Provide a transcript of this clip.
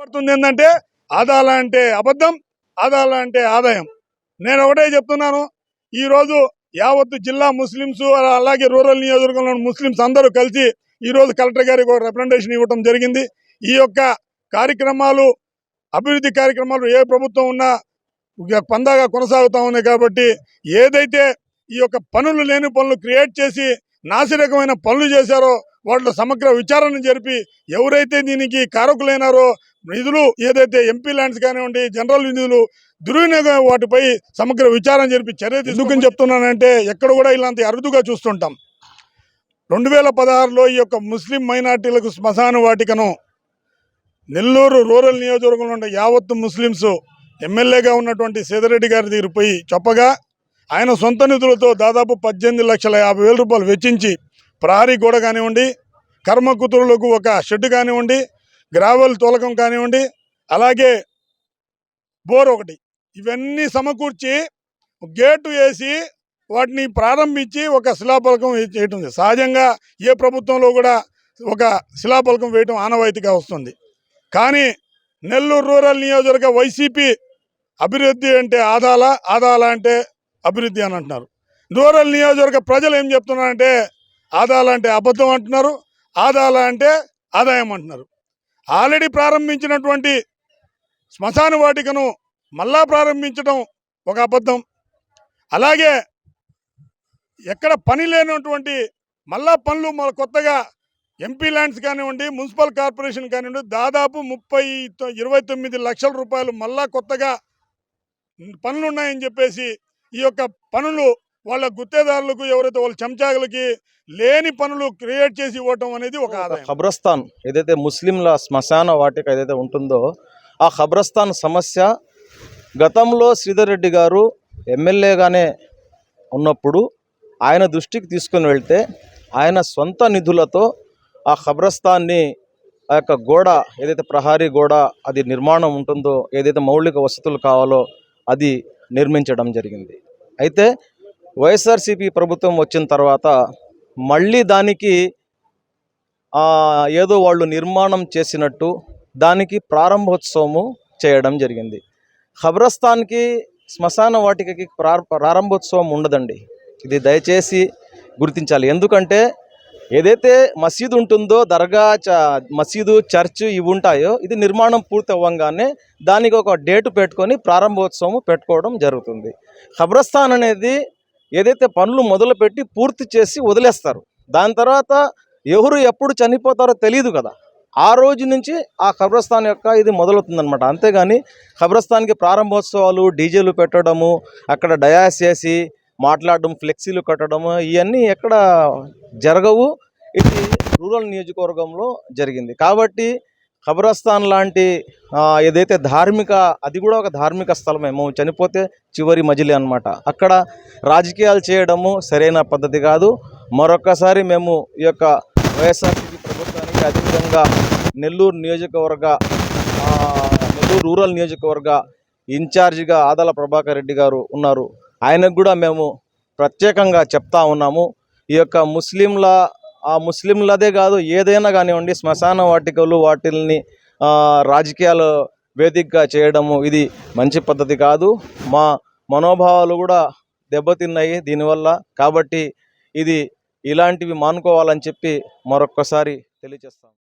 పడుతుంది ఏంటంటే ఆదాల అంటే అబద్ధం ఆదాల అంటే ఆదాయం. నేను ఒకటే చెప్తున్నాను ఈ రోజు యావత్తు జిల్లా ముస్లింస్ అలాగే రూరల్ నియోజకవర్గంలో ముస్లింస్ అందరూ కలిసి ఈ రోజు కలెక్టర్ గారికి ఒక రిప్రజెంటేషన్ ఇవ్వడం జరిగింది. ఈ యొక్క కార్యక్రమాలు అభివృద్ధి కార్యక్రమాలు ఏ ప్రభుత్వం ఉన్నా పందాగా కొనసాగుతా ఉన్నాయి కాబట్టి ఏదైతే ఈ యొక్క పనులు లేని పనులు క్రియేట్ చేసి నాసిరకమైన పనులు చేశారో వాళ్ళ సమగ్ర విచారణ జరిపి ఎవరైతే దీనికి కారకులైనారో నిధులు ఏదైతే ఎంపీ ల్యాండ్స్ కానివ్వండి జనరల్ నిధులు దుర్వినియోగం వాటిపై సమగ్ర విచారం జరిపి చర్య ఎందుకని చెప్తున్నానంటే ఎక్కడ కూడా ఇలాంటి అరుదుగా చూస్తుంటాం. రెండు వేల పదహారులో ఈ యొక్క ముస్లిం మైనార్టీలకు శ్మశాన వాటికను నెల్లూరు రూరల్ నియోజకవర్గంలో ఉండే యావత్తు ముస్లింస్ ఎమ్మెల్యేగా ఉన్నటువంటి సేదరెడ్డి గారి దగ్గర పోయి చెప్పగా ఆయన సొంత నిధులతో దాదాపు పద్దెనిమిది లక్షల యాభై వేల రూపాయలు వెచ్చించి ప్రహరీ గోడ కానివ్వండి కర్మకుతురులకు ఒక షెడ్ కానివ్వండి గ్రావెల్ తోలకం కానివ్వండి అలాగే బోర్ ఒకటి. ఇవన్నీ సమకూర్చి గేటు వేసి వాటిని ప్రారంభించి ఒక శిలాఫలకం చేయటం సహజంగా ఏ ప్రభుత్వంలో కూడా ఒక శిలాఫలకం వేయటం ఆనవాయితీగా వస్తుంది. కానీ నెల్లూరు రూరల్ నియోజకవర్గ వైసీపీ అభివృద్ధి అంటే ఆదాల ఆదాల అంటే అభివృద్ధి అని అంటున్నారు. రూరల్ నియోజకవర్గ ప్రజలు ఏం చెప్తున్నారంటే ఆదాల అంటే అబద్ధం అంటున్నారు ఆదాల అంటే ఆదాయం అంటున్నారు. ఆల్రెడీ ప్రారంభించినటువంటి శ్మశాన వాటికను మళ్ళా ప్రారంభించడం ఒక అబద్ధం. అలాగే ఎక్కడ పని లేనటువంటి మళ్ళా పనులు మన కొత్తగా ఎంపీ ల్యాండ్స్ కానివ్వండి మున్సిపల్ కార్పొరేషన్ కానివ్వండి దాదాపు ముప్పై ఇరవై తొమ్మిది లక్షల రూపాయలు మళ్ళా కొత్తగా పనులు ఉన్నాయని చెప్పేసి ఈ యొక్క పనులు వాళ్ళ గుత్తేదారులకు ఎవరైతే వాళ్ళ చెంచాగులకి లేని పనులు క్రియేట్ చేసి ఇవ్వటం అనేది ఒక ఆదాయం. ఖబ్రస్థాన్ ఏదైతే ముస్లింల శ్మశాన వాటిక ఏదైతే ఉంటుందో ఆ ఖబ్రస్థాన్ సమస్య గతంలో శ్రీధర్ రెడ్డి గారు ఎమ్మెల్యేగానే ఉన్నప్పుడు ఆయన దృష్టికి తీసుకొని వెళ్తే ఆయన సొంత నిధులతో ఆ ఖబ్రస్థాన్ని ఆ యొక్క గోడ ఏదైతే ప్రహారీ గోడ అది నిర్మాణం ఉంటుందో ఏదైతే మౌలిక వసతులు కావాలో అది నిర్మించడం జరిగింది. అయితే వైఎస్ఆర్సీపీ ప్రభుత్వం వచ్చిన తర్వాత మళ్ళీ దానికి ఏదో వాళ్ళు నిర్మాణం చేసినట్టు దానికి ప్రారంభోత్సవము చేయడం జరిగింది. ఖబ్రస్థాన్కి శ్మశాన వాటికకి ప్రారంభోత్సవం ఉండదండి. ఇది దయచేసి గుర్తించాలి. ఎందుకంటే ఏదైతే మసీదు ఉంటుందో దర్గా చ మసీదు చర్చ్ ఇవి ఉంటాయో ఇది నిర్మాణం పూర్తి అవ్వంగానే దానికి ఒక డేటు పెట్టుకొని ప్రారంభోత్సవం పెట్టుకోవడం జరుగుతుంది. ఖబ్రస్థాన్ అనేది ఏదైతే పనులు మొదలుపెట్టి పూర్తి చేసి వదిలేస్తారు దాని తర్వాత ఎవరు ఎప్పుడు చనిపోతారో తెలియదు కదా. ఆ రోజు నుంచి ఆ ఖబ్రస్థాన్ యొక్క ఇది మొదలవుతుందన్నమాట. అంతేగాని ఖబ్రస్థాన్కి ప్రారంభోత్సవాలు డీజేలు పెట్టడము అక్కడ డయాస్ చేసి మాట్లాడడం ఫ్లెక్సీలు కట్టడము ఇవన్నీ ఎక్కడ జరగవు. ఇది రూరల్ నియోజకవర్గంలో జరిగింది. కాబట్టి ఖబరస్థాన్ లాంటి ఏదైతే ధార్మిక అది కూడా ఒక ధార్మిక స్థలమే. మేము చనిపోతే చివరి మజిలీ అనమాట అక్కడ రాజకీయాలు చేయడము సరైన పద్ధతి కాదు. మరొకసారి మేము ఈ యొక్క వైఎస్ఆర్సీపీ ప్రభుత్వానికి అదేవిధంగా నెల్లూరు నియోజకవర్గ నెల్లూరు రూరల్ నియోజకవర్గ ఇన్ఛార్జిగా ఆదాల ప్రభాకర్ రెడ్డి గారు ఉన్నారు. ఆయనకు కూడా మేము ప్రత్యేకంగా చెప్తా ఉన్నాము. ఈ యొక్క ముస్లింల ఆ ముస్లింలదే కాదు ఏదైనా కానివ్వండి శ్మశాన వాటికలు వాటిల్ని రాజకీయాలు రాజకీయాల వేదికగా చేయడము ఇది మంచి పద్ధతి కాదు. మా మనోభావాలు కూడా దెబ్బతిన్నాయి దీనివల్ల. కాబట్టి ఇది ఇలాంటివి మానుకోవాలని చెప్పి మరొక్కసారి తెలియజేస్తాం.